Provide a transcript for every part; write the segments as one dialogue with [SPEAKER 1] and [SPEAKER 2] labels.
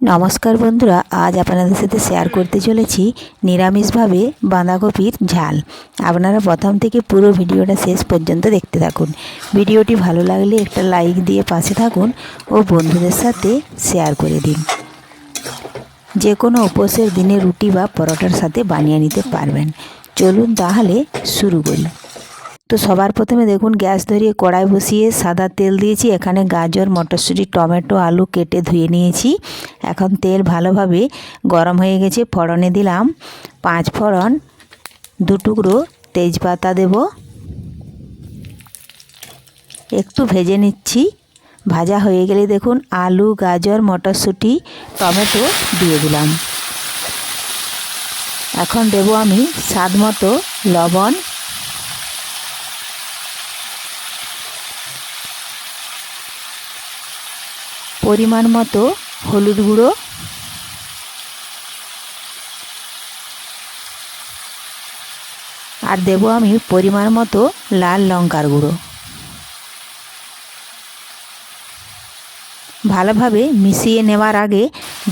[SPEAKER 1] নমস্কার বন্ধুরা, আজ আপনাদের সাথে শেয়ার করতে চলেছি নিরামিষভাবে বাঁধাকপির ঝাল। আপনারা প্রথম থেকে পুরো ভিডিওটা শেষ পর্যন্ত দেখতে থাকুন। ভিডিওটি ভালো লাগলে একটা লাইক দিয়ে পাশে থাকুন ও বন্ধুদের সাথে শেয়ার করে দিন। যে কোনো উপোসের দিনে রুটি বা পরোটার সাথে বানিয়ে নিতে পারবেন। চলুন তাহলে শুরু করি। তো সবার প্রথমে দেখুন, গ্যাস ধরিয়ে কড়াই বসিয়ে সাদা তেল দিয়েছি। এখানে গাজর, মটরশুঁটি, টমেটো, আলু কেটে ধুয়ে নিয়েছি। এখন তেল ভালোভাবে গরম হয়ে গেছে, ফড়নে দিলাম। পাঁচ ফড়ন, দু টুকরো তেজপাতা দেব। একটু ভেজে নিচ্ছি। ভাজা হয়ে গেলে দেখুন, আলু, গাজর, মটরশুঁটি, টমেটো দিয়ে দিলাম। এখন দেবো আমি স্বাদ মতো লবণ। পরিমাণ মতো হলুদ গুঁড়ো। আর দেবো আমি পরিমাণ মতো লাল লঙ্কার গুঁড়ো। ভালোভাবে মিশিয়ে নেওয়ার আগে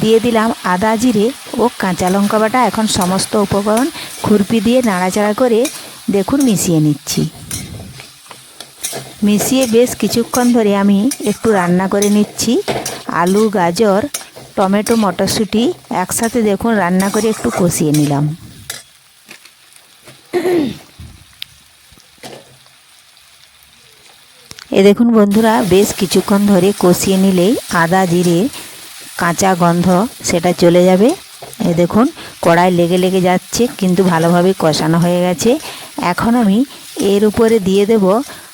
[SPEAKER 1] দিয়ে দিলাম আদা জিরে ও কাঁচা লঙ্কা বাটা। এখন সমস্ত উপকরণ খুরপি দিয়ে নাড়াচাড়া করে দেখুন মিশিয়ে নিচ্ছি। মিশিয়ে বেশ কিছুক্ষণ ধরে আমি একটু রান্না করে নিচ্ছি। আলু, গাজর, টমেটো, মটরশুঁটি একসাথে দেখুন রান্না করে একটু কষিয়ে নিলাম। এ দেখুন বন্ধুরা, বেশ কিছুক্ষণ ধরে কষিয়ে নিলেই আদা, জিরে, কাঁচা গন্ধ সেটা চলে যাবে। এ দেখুন, কড়াই লেগে লেগে যাচ্ছে, কিন্তু ভালোভাবে কষানো হয়ে গেছে। এখন আমি এর উপরে দিয়ে দেব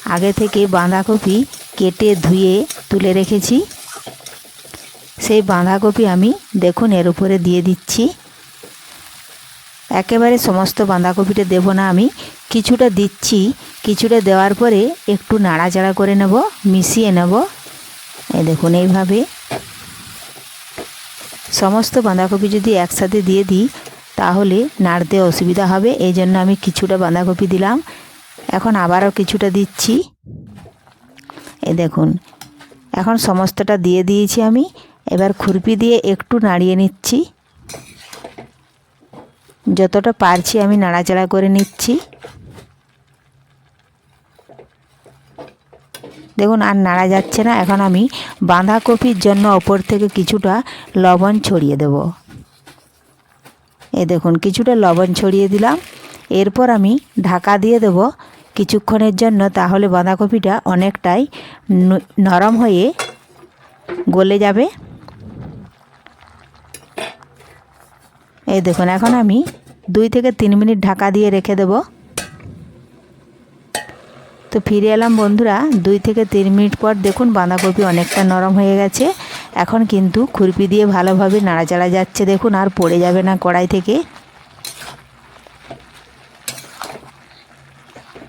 [SPEAKER 1] আগে থেকে বাঁধাকপি কেটে ধুয়ে তুলে রেখেছি। সেই বাঁধাকপি আমি, দেখুন, এর উপরে দিয়ে দিচ্ছি। একেবারে সমস্ত বাঁধাকপিটা দেব না আমি, কিছুটা দিচ্ছি। কিছুটা দেওয়ার পরে একটু নাড়াচাড়া করে নেব, মিশিয়ে নেব। এই দেখুন, এইভাবে। সমস্ত বাঁধাকপি যদি একসাথে দিয়ে দিই, তাহলে নাড়তে অসুবিধা হবে। এই জন্য আমি কিছুটা বাঁধাকপি দিলাম। এখন আবারও কিছুটা দিচ্ছি। এ দেখুন, এখন সমস্তটা দিয়ে দিয়েছি আমি। এবার খুরপি দিয়ে একটু নাড়িয়ে নিচ্ছি। যতটা পারছি আমি নাড়াচাড়া করে নিচ্ছি। দেখুন, আর নাড়া যাচ্ছে না। এখন আমি বাঁধাকপির জন্য ওপর থেকে কিছুটা লবণ ছড়িয়ে দেব। এ দেখুন, কিছুটা লবণ ছড়িয়ে দিলাম। এরপর আমি ঢাকা দিয়ে দেব কিছুক্ষণের জন্য তাহলে বাঁধাকপিটা অনেকটাই নরম হয়ে গলে যাবে। এই দেখুন, এখন আমি দুই থেকে তিন মিনিট ঢাকা দিয়ে রেখে দেব। তো ফিরে এলাম বন্ধুরা, দুই থেকে তিন মিনিট পর দেখুন বাঁধাকপি অনেকটা নরম হয়ে গেছে। এখন কিন্তু খুরপি দিয়ে ভালোভাবে নাড়াচাড়া যাচ্ছে দেখুন, আর পড়ে যাবে না কড়াই থেকে।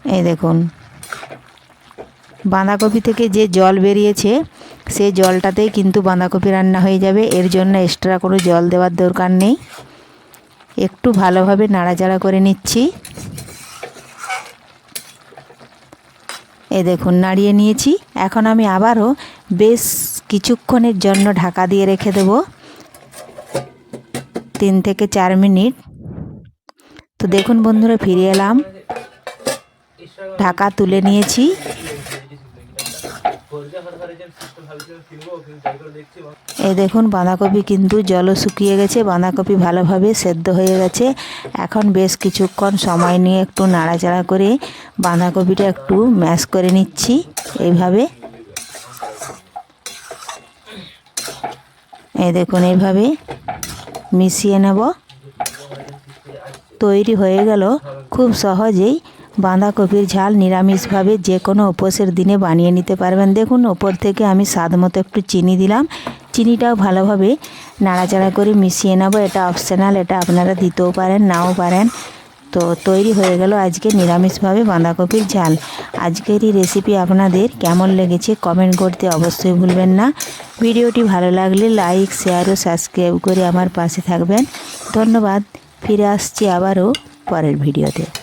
[SPEAKER 1] এই দেখুন। বাঁধাকপি থেকে যে জল বেরিয়েছে, সেই জলটাতেই কিন্তু বাঁধাকপি রান্না হয়ে যাবে। এর জন্য এক্সট্রা কোনো জল দেওয়ার দরকার নেই। একটু ভালোভাবে নাড়াচাড়া করে নিচ্ছি। এ দেখুন, নাড়িয়ে নিয়েছি। এখন আমি আবারও বেশ কিছুক্ষণের জন্য ঢাকা দিয়ে রেখে দেব। তিন থেকে চার মিনিট। তো দেখুন বন্ধুরা, ফিরে এলাম। ঢাকা তুলে নিয়েছি। এই দেখুন, বাঁধাকপি কিন্তু জলও শুকিয়ে গেছে, বাঁধাকপি ভালোভাবে সেদ্ধ হয়ে গেছে। এখন বেশ কিছুক্ষণ সময় নিয়ে একটু নাড়াচাড়া করে বাঁধাকপিটা একটু ম্যাশ করে নিচ্ছি এইভাবে। এই দেখুন, এইভাবে মিশিয়ে নেব। তৈরি হয়ে গেল। খুব সহজেই বাঁধাকপির ঝাল নিরামিষভাবে যে কোনো উপোসের দিনে বানিয়ে নিতে পারবেন। দেখুন, ওপর থেকে আমি স্বাদ মতো একটু চিনি দিলাম। চিনিটাও ভালোভাবে নাড়াচাড়া করে মিশিয়ে নেব। এটা অপশনাল, এটা আপনারা দিতেও পারেন, নাও পারেন। তো তৈরি হয়ে গেল আজকে নিরামিষভাবে বাঁধাকপির ঝাল। আজকের এই রেসিপি আপনাদের কেমন লেগেছে কমেন্ট করতে অবশ্যই ভুলবেন না। ভিডিওটি ভালো লাগলে লাইক, শেয়ার ও সাবস্ক্রাইব করে আমার পাশে থাকবেন। ধন্যবাদ, ফিরে আসছি আবারও পরের ভিডিওতে।